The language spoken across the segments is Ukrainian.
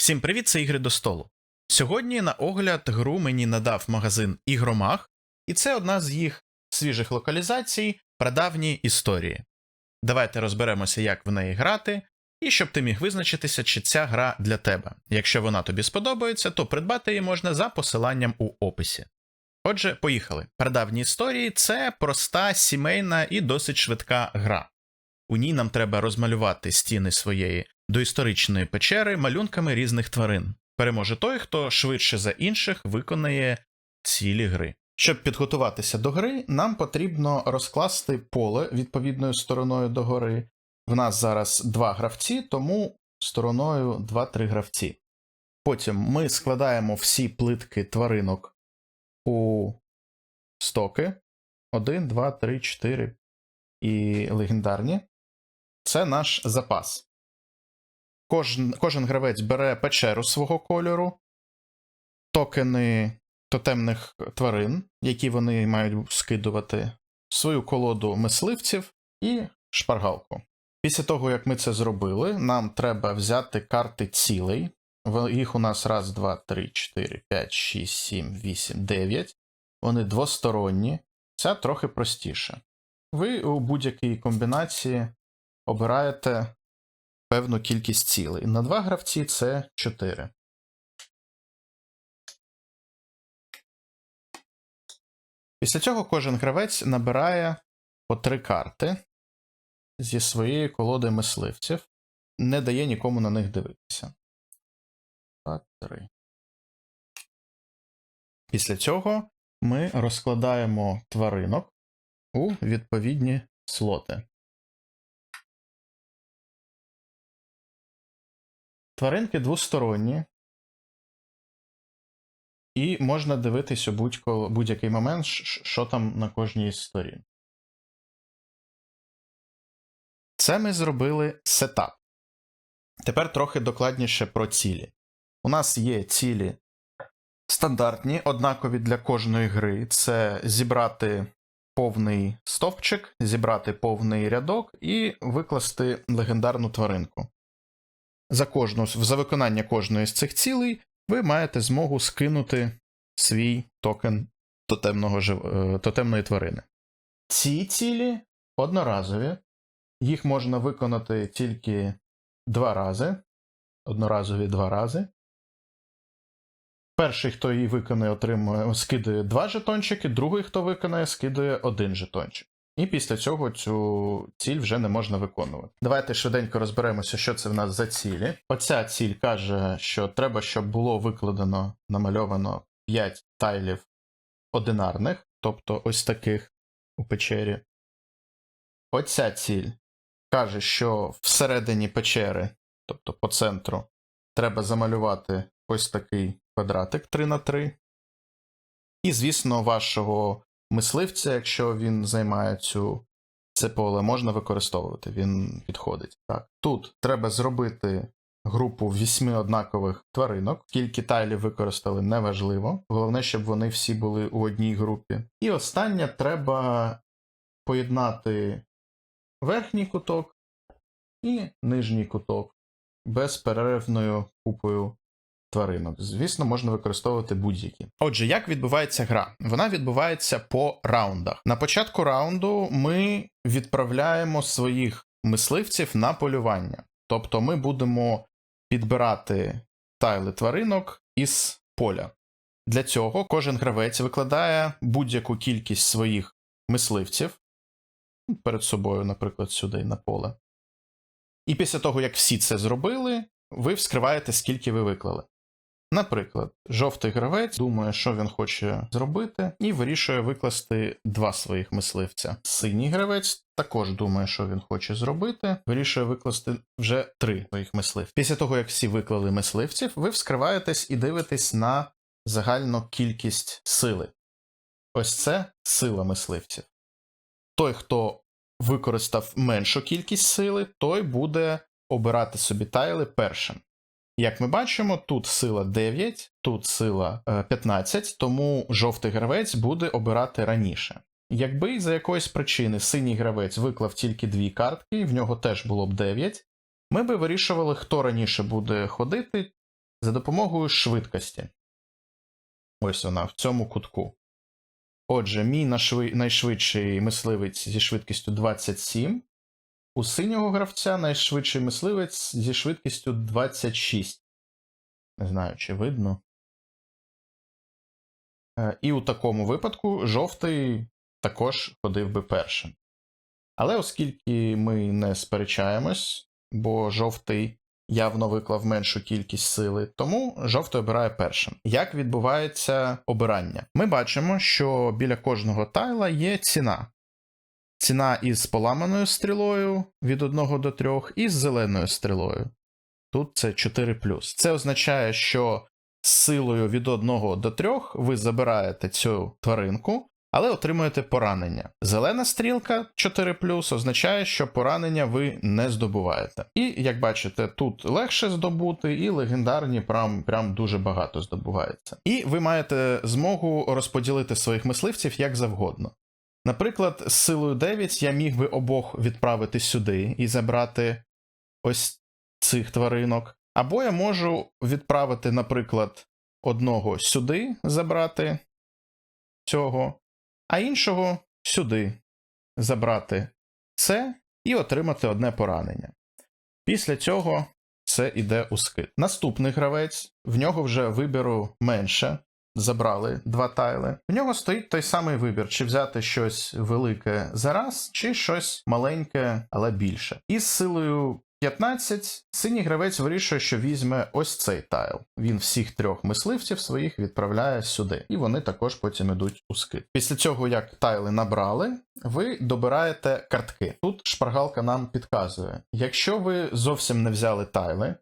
Всім привіт, це ігри до столу. Сьогодні на огляд гру мені надав магазин Ігромаг, і це одна з їх свіжих локалізацій прадавні історії. Давайте розберемося, як в неї грати, і щоб ти міг визначитися, чи ця гра для тебе. Якщо вона тобі сподобається, то придбати її можна за посиланням у описі. Отже, поїхали. Прадавні історії це проста, сімейна і досить швидка гра. У ній нам треба розмалювати стіни своєї доісторичної печери малюнками різних тварин. Переможе той, хто швидше за інших виконає цілі гри. Щоб підготуватися до гри, нам потрібно розкласти поле відповідною стороною до гори. В нас зараз два гравці, тому стороною 2-3 гравці. Потім ми складаємо всі плитки тваринок у стоки. 1, 2, 3, 4 і легендарні. Це наш запас. Кожен, кожен гравець бере печеру свого кольору, токени тотемних тварин, які вони мають скидувати, свою колоду мисливців і шпаргалку. Після того, як ми це зробили, нам треба взяти карти цілей. Їх у нас раз, два, три, чотири, п'ять, шість, сім, вісім, дев'ять. Вони двосторонні. Ця трохи простіше. Ви у будь-якій комбінації обираєте певну кількість цілей. На два гравці це 4. Після цього кожен гравець набирає по три карти зі своєї колоди мисливців, не дає нікому на них дивитися. Два, три. Після цього ми розкладаємо тваринок у відповідні слоти. Тваринки двосторонні, і можна дивитись у будь-який момент, що там на кожній з сторін. Це ми зробили сетап. Тепер трохи докладніше про цілі. У нас є цілі стандартні, однакові для кожної гри. Це зібрати повний стовпчик, зібрати повний рядок і викласти легендарну тваринку. За кожну, за виконання кожної з цих цілей ви маєте змогу скинути свій токен тотемного, жив- е, тотемної тварини. Ці цілі одноразові, їх можна виконати тільки два рази. Одноразові два рази. Перший, хто її виконає, отримує, скидає два жетончики, другий, хто виконає, скидає один жетончик. І після цього цю ціль вже не можна виконувати. Давайте швиденько розберемося, що це в нас за цілі. Оця ціль каже, що треба, щоб було викладено, намальовано 5 тайлів одинарних, тобто ось таких у печері. Оця ціль каже, що всередині печери, тобто по центру, треба замалювати ось такий квадратик 3 на 3 І, звісно, вашого мисливця, якщо він займає цю це поле, можна використовувати, він підходить. Так. Тут треба зробити групу вісьми однакових тваринок. Скільки тайлів використали, неважливо. Головне, щоб вони всі були у одній групі. І останнє треба поєднати верхній куток і нижній куток безперервною купою тваринок. Звісно, можна використовувати будь-які. Отже, як відбувається гра? Вона відбувається по раундах. На початку раунду ми відправляємо своїх мисливців на полювання. Тобто ми будемо підбирати тайли тваринок із поля. Для цього кожен гравець викладає будь-яку кількість своїх мисливців перед собою, наприклад, сюди на поле. І після того, як всі це зробили, ви вскриваєте, скільки ви виклали. Наприклад, жовтий гравець думає, що він хоче зробити, і вирішує викласти два своїх мисливця. Синій гравець також думає, що він хоче зробити, вирішує викласти вже три своїх мисливців. Після того, як всі виклали мисливців, ви вскриваєтесь і дивитесь на загальну кількість сили. Ось це сила мисливців. Той, хто використав меншу кількість сили, той буде обирати собі тайли першим. Як ми бачимо, тут сила 9, тут сила е, 15, тому жовтий гравець буде обирати раніше. Якби за якоїсь причини синій гравець виклав тільки дві картки, в нього теж було б 9, ми би вирішували, хто раніше буде ходити, за допомогою швидкості. Ось вона в цьому кутку. Отже, мій найшвидший мисливець зі швидкістю 27. У синього гравця найшвидший мисливець зі швидкістю 26. Не знаю, чи видно. Е, І у такому випадку жовтий також ходив би першим. Але оскільки ми не сперечаємось, бо жовтий явно виклав меншу кількість сили, тому жовтий обирає першим. Як відбувається обирання? Ми бачимо, що біля кожного тайла є ціна. Ціна із поламаною стрілою від 1 до 3 і з зеленою стрілою. Тут це 4. Це означає, що з силою від 1 до 3 ви забираєте цю тваринку, але отримуєте поранення. Зелена стрілка 4 означає, що поранення ви не здобуваєте. І як бачите, тут легше здобути, і легендарні прям, прям дуже багато здобувається. І ви маєте змогу розподілити своїх мисливців як завгодно. Наприклад, з силою 9 я міг би обох відправити сюди і забрати ось цих тваринок. Або я можу відправити, наприклад, одного сюди забрати цього, а іншого сюди забрати це і отримати одне поранення. Після цього це йде у скид. Наступний гравець, в нього вже вибіру менше. Забрали два тайли. В нього стоїть той самий вибір: чи взяти щось велике зараз, чи щось маленьке, але більше. І з силою 15 синій гравець вирішує, що візьме ось цей тайл. Він всіх трьох мисливців своїх відправляє сюди, і вони також потім ідуть у скид. Після цього, як тайли набрали, ви добираєте картки. Тут шпаргалка нам підказує: якщо ви зовсім не взяли тайли,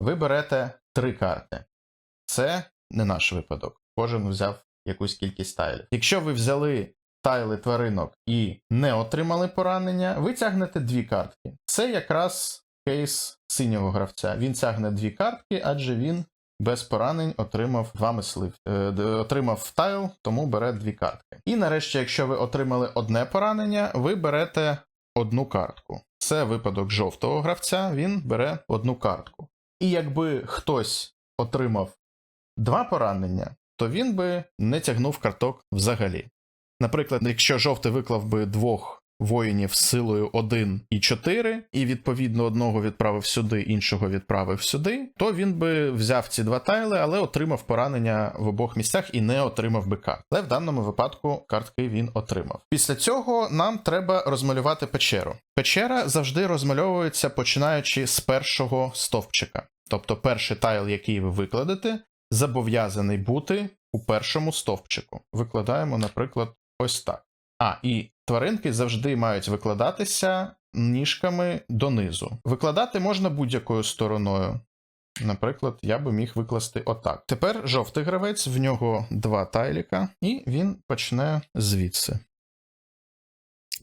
ви берете три карти. Це не наш випадок. Кожен взяв якусь кількість тайлів. Якщо ви взяли тайли тваринок і не отримали поранення, ви тягнете дві картки. Це якраз кейс синього гравця. Він тягне дві картки, адже він без поранень отримав два мислив. Е, отримав тайл, тому бере дві картки. І нарешті, якщо ви отримали одне поранення, ви берете одну картку. Це випадок жовтого гравця, він бере одну картку. І якби хтось отримав два поранення, то він би не тягнув карток взагалі. Наприклад, якщо жовтий виклав би двох воїнів з силою 1 і 4, і відповідно одного відправив сюди, іншого відправив сюди, то він би взяв ці два тайли, але отримав поранення в обох місцях і не отримав би карт. Але в даному випадку картки він отримав. Після цього нам треба розмалювати печеру. Печера завжди розмальовується починаючи з першого стовпчика. Тобто перший тайл, який ви викладете, зобов'язаний бути у першому стовпчику. Викладаємо, наприклад, ось так. А, і тваринки завжди мають викладатися ніжками донизу. Викладати можна будь-якою стороною. Наприклад, я би міг викласти отак. Тепер жовтий гравець, в нього два тайліка, і він почне звідси.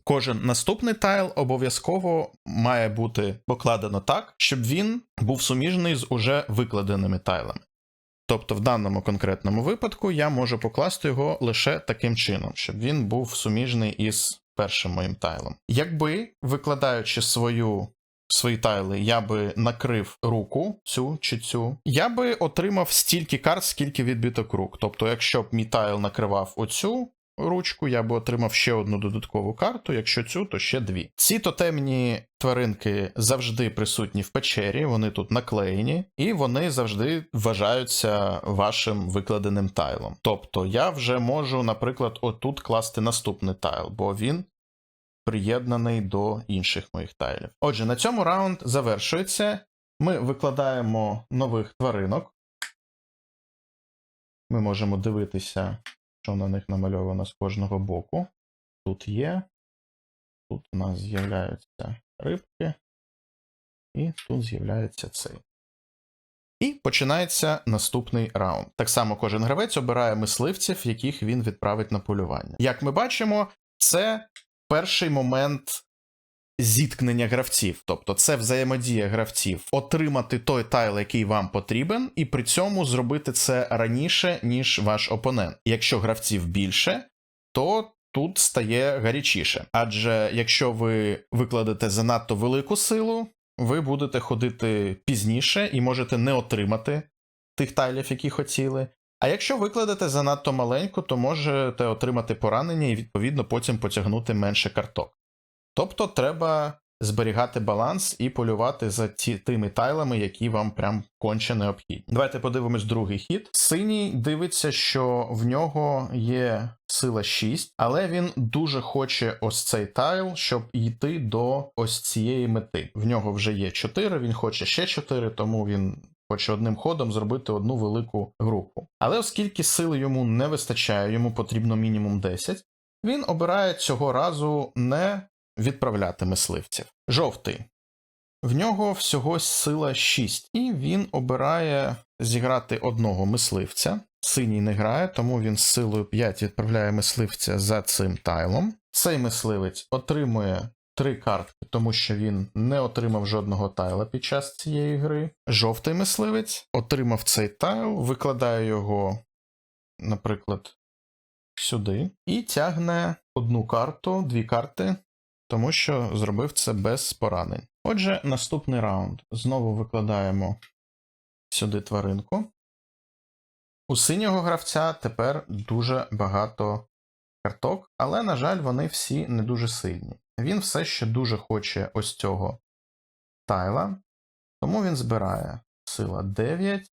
Кожен наступний тайл обов'язково має бути покладено так, щоб він був суміжний з уже викладеними тайлами. Тобто, в даному конкретному випадку я можу покласти його лише таким чином, щоб він був суміжний із першим моїм тайлом. Якби, викладаючи свою, свої тайли, я би накрив руку, цю чи цю, я би отримав стільки карт, скільки відбиток рук. Тобто, якщо б мій тайл накривав оцю ручку, я би отримав ще одну додаткову карту, якщо цю, то ще дві. Ці тотемні тваринки завжди присутні в печері, вони тут наклеєні, і вони завжди вважаються вашим викладеним тайлом. Тобто я вже можу, наприклад, отут класти наступний тайл, бо він приєднаний до інших моїх тайлів. Отже, на цьому раунд завершується. Ми викладаємо нових тваринок. Ми можемо дивитися, що на них намальовано з кожного боку. Тут є. Тут у нас з'являються рибки. І тут з'являється цей. І починається наступний раунд. Так само кожен гравець обирає мисливців, яких він відправить на полювання. Як ми бачимо, це перший момент зіткнення гравців. Тобто це взаємодія гравців, отримати той тайл, який вам потрібен, і при цьому зробити це раніше, ніж ваш опонент. Якщо гравців більше, то тут стає гарячіше. Адже якщо ви викладете занадто велику силу, ви будете ходити пізніше і можете не отримати тих тайлів, які хотіли. А якщо викладете занадто маленько, то можете отримати поранення і відповідно потім потягнути менше карток. Тобто треба зберігати баланс і полювати за ті, тими тайлами, які вам прям конче необхідні. Давайте подивимось другий хід. Синій дивиться, що в нього є сила 6, але він дуже хоче ось цей тайл, щоб йти до ось цієї мети. В нього вже є 4, він хоче ще 4, тому він хоче одним ходом зробити одну велику групу. Але оскільки сили йому не вистачає, йому потрібно мінімум 10, він обирає цього разу не відправляти мисливців. Жовтий. В нього всього сила 6, і він обирає зіграти одного мисливця. Синій не грає, тому він з силою 5 відправляє мисливця за цим тайлом. Цей мисливець отримує 3 картки, тому що він не отримав жодного тайла під час цієї гри. Жовтий мисливець отримав цей тайл, викладає його, наприклад, сюди, і тягне одну карту, дві карти тому що зробив це без поранень. Отже, наступний раунд. Знову викладаємо сюди тваринку. У синього гравця тепер дуже багато карток, але, на жаль, вони всі не дуже сильні. Він все ще дуже хоче ось цього тайла, тому він збирає сила 9,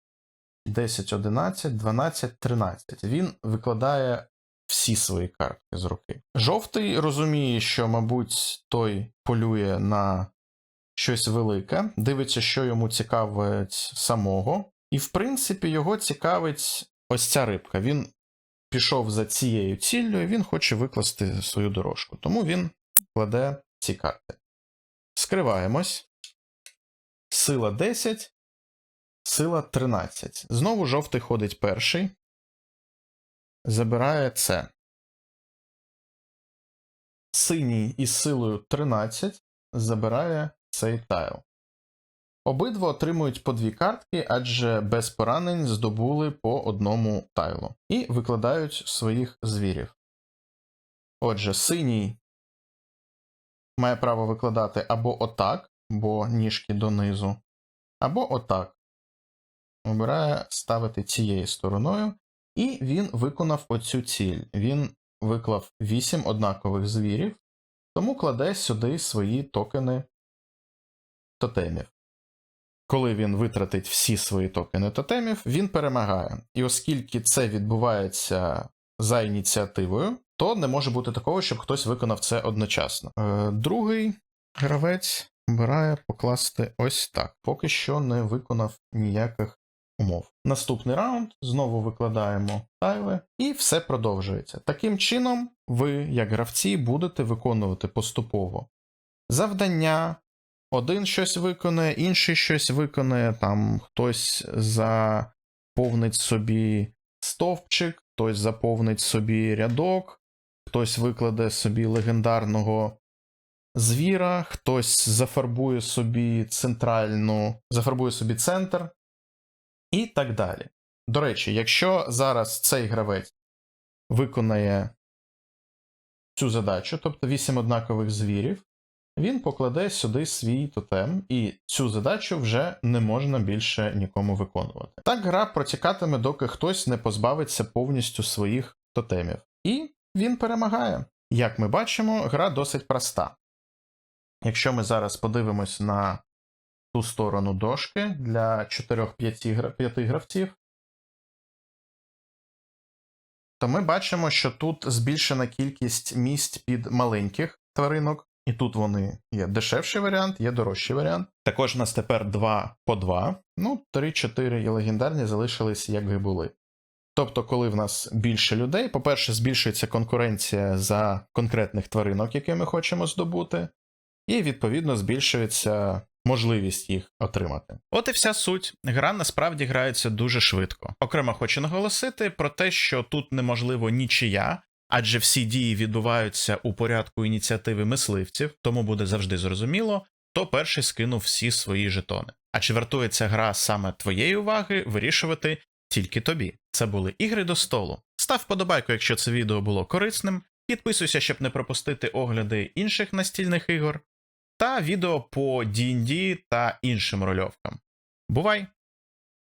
10, 11, 12, 13. Він викладає всі свої картки з руки. Жовтий розуміє, що, мабуть, той полює на щось велике, дивиться, що йому цікавить самого, і, в принципі, його цікавить ось ця рибка. Він пішов за цією ціллю, і він хоче викласти свою дорожку. Тому він кладе ці карти. Скриваємось. Сила 10, сила 13. Знову жовтий ходить перший забирає це. Синій із силою 13 забирає цей тайл. Обидва отримують по дві картки, адже без поранень здобули по одному тайлу. І викладають своїх звірів. Отже, синій має право викладати або отак, бо ніжки донизу, або отак. Обирає ставити цією стороною. І він виконав оцю ціль. Він виклав 8 однакових звірів, тому кладе сюди свої токени тотемів. Коли він витратить всі свої токени тотемів, він перемагає. І оскільки це відбувається за ініціативою, то не може бути такого, щоб хтось виконав це одночасно. Е, Другий гравець обирає покласти ось так. Поки що не виконав ніяких умов. Наступний раунд знову викладаємо тайли, і все продовжується. Таким чином, ви, як гравці, будете виконувати поступово завдання. Один щось виконує, інший щось виконує, там хтось заповнить собі стовпчик, хтось заповнить собі рядок, хтось викладе собі легендарного звіра, хтось зафарбує собі центральну, зафарбує собі центр, і так далі. До речі, якщо зараз цей гравець виконає цю задачу, тобто 8 однакових звірів, він покладе сюди свій тотем, і цю задачу вже не можна більше нікому виконувати. Так гра протікатиме, доки хтось не позбавиться повністю своїх тотемів. І він перемагає. Як ми бачимо, гра досить проста. Якщо ми зараз подивимось на ту сторону дошки для 4-5 гравців, то ми бачимо, що тут збільшена кількість місць під маленьких тваринок, і тут вони є дешевший варіант, є дорожчий варіант. Також у нас тепер 2 по 2, ну, 3-4 і легендарні залишились, як і були. Тобто, коли в нас більше людей, по-перше, збільшується конкуренція за конкретних тваринок, які ми хочемо здобути, і відповідно збільшується можливість їх отримати. От і вся суть. Гра насправді грається дуже швидко. Окремо хочу наголосити про те, що тут неможливо нічия, адже всі дії відбуваються у порядку ініціативи мисливців, тому буде завжди зрозуміло, хто перший скинув всі свої жетони. А чи вартує ця гра саме твоєї уваги вирішувати тільки тобі? Це були ігри до столу. Став подобайку, якщо це відео було корисним. Підписуйся, щоб не пропустити огляди інших настільних ігор та відео по D&D та іншим рольовкам. Бувай!